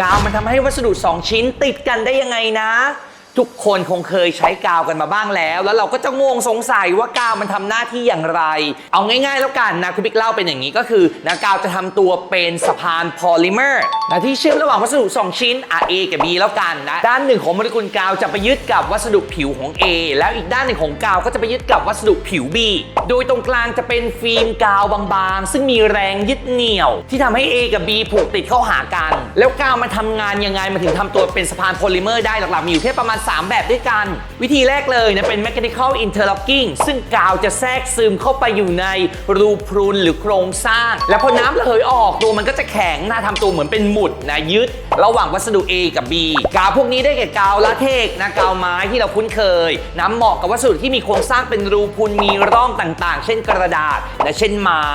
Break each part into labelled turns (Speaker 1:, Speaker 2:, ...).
Speaker 1: กาวมันทำให้วัสดุ 2 ชิ้นติดกันได้ยังไงนะ ทุกคนคงเคยใช้กาวกันมาบ้างแล้ว แล้วเราก็จะงงสงสัยว่ากาวมันทำหน้าที่อย่างไร เอาง่ายๆแล้วกันนะคุณบิ๊กเล่าเป็นอย่างนี้ก็คือนะกาวจะทำตัวเป็นสะพานพอลิเมอร์นะที่เชื่อมระหว่างวัสดุ 2 ชิ้นอะ A กับ B แล้วกันนะด้านหนึ่งของโมเลกุลกาวจะไปยึดกับวัสดุผิวของ A แล้วอีกด้านหนึ่งของกาวก็จะไปยึดกับวัสดุผิว B โดยตรงกลางจะเป็นฟิล์มกาวบางๆ ซึ่งมีแรงยึดเหนี่ยว ที่ทำให้ A กับ B ผูกติดเข้าหากัน แล้วกาวมันทำงานยังไงมันถึงทำตัวเป็นสะพานโพลิเมอร์ได้หลักๆมีอยู่แค่ประมาณ3 แบบด้วยกัน วิธีแรกเลยนะเป็น mechanical interlocking ซึ่งกาวจะแทรกซึมเข้าไปอยู่ในรูพรุนหรือโครงสร้าง แล้วพอน้ำระเหยออกตัวมันก็จะแข็งนะทำตัวเหมือนเป็นหมุดนะยึด ระหว่างวัสดุ A กับ B กาวพวกนี้ได้แก่กาวลาเทกซ์นะกาวไม้ที่เราคุ้นเคยนะเหมาะกับวัสดุที่มีโครงสร้างเป็นรูพรุนมีร่องต่างๆ เช่นกระดาษ และเช่นไม้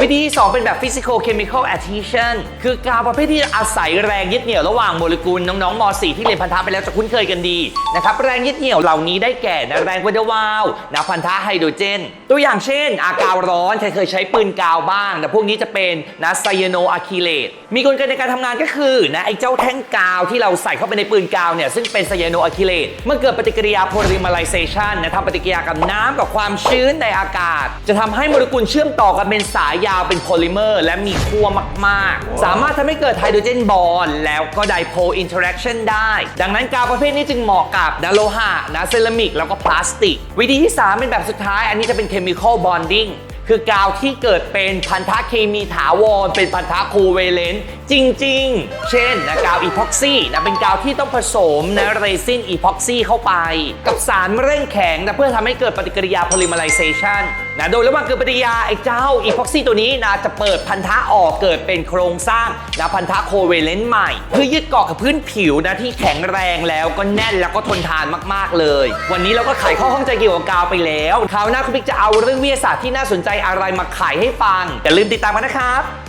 Speaker 1: วิธีที่สองเป็นแบบ physical chemical adhesion คือกาวประเภทที่อาศัยแรงยึดเหนี่ยวระหว่างโมเลกุลน้องๆม .4 ที่เรียนพันธะไปแล้วจะคุ้นเคยกันดีนะครับแรงยึดเหนี่ยวเหล่านี้ได้แก่นะแรงวัดวาลนะพันธะไฮโดรเจน ตัวอย่างเช่น อากาวร้อนใครเคยใช้ปืนกาวบ้างแต่พวกนี้จะเป็นนะไซยาโนอะคริเลตมีกลไกในการทำงานก็คือนะไอเจ้าแท่งกาวที่เราใส่เข้าไปในปืนกาวเนี่ยซึ่งเป็นไซยาโนอะคิเลตเมื่อเกิดปฏิกิริยาโพลิมาไลเซชันนะทำปฏิกิริยากับน้ำกับความชื้นในอากาศ จะทำให้โมเลกุลเชื่อมต่อกันเป็นสายยาวเป็นโพลิเมอร์ และมีขั้วมาก ๆ สามารถทำให้เกิดไฮโดรเจนบอนด์แล้วก็ไดโพลอินเทอร์แอคชั่นได้ ดังนั้นกาวประเภทนี้จึงเหมาะกับนะโลหะนะเซรามิกแล้วก็พลาสติก วิธีที่ 3 เป็นแบบสุดท้าย อันนี้จะเป็นเคมีคอลบอนดิ้งคือกาวที่เกิดเป็นพันธะเคมีถาวร เป็นพันธะโคเวเลนต์ จริง ๆ เช่นนะกาวอีพ็อกซี่นะเป็นกาวที่ต้องผสมนะเรซินอีพ็อกซี่เข้าไป กับสารเร่งแข็งนะเพื่อทำให้เกิดปฏิกิริยาโพลิเมาไลเซชันนะโดยระหว่างเกิดปฏิกิริยาไอ้เจ้าอีพ็อกซี่ตัวนี้นะจะเปิดพันธะออกเกิดเป็นโครงสร้างนะพันธะโคเวเลนต์ใหม่ เพื่อยึดเกาะกับพื้นผิวนะที่แข็งแรงแล้วก็แน่นแล้วก็ทนทานมากๆเลย วันนี้เราก็ไขข้อข้องใจเกี่ยวกับกาวไปแล้วคราวหน้าคุณบิ๊กจะเอาเรื่องวิทยาศาสตร์ที่น่าสนใจอะไรมาไขให้ฟังอย่าลืมติดตามกันนะครับ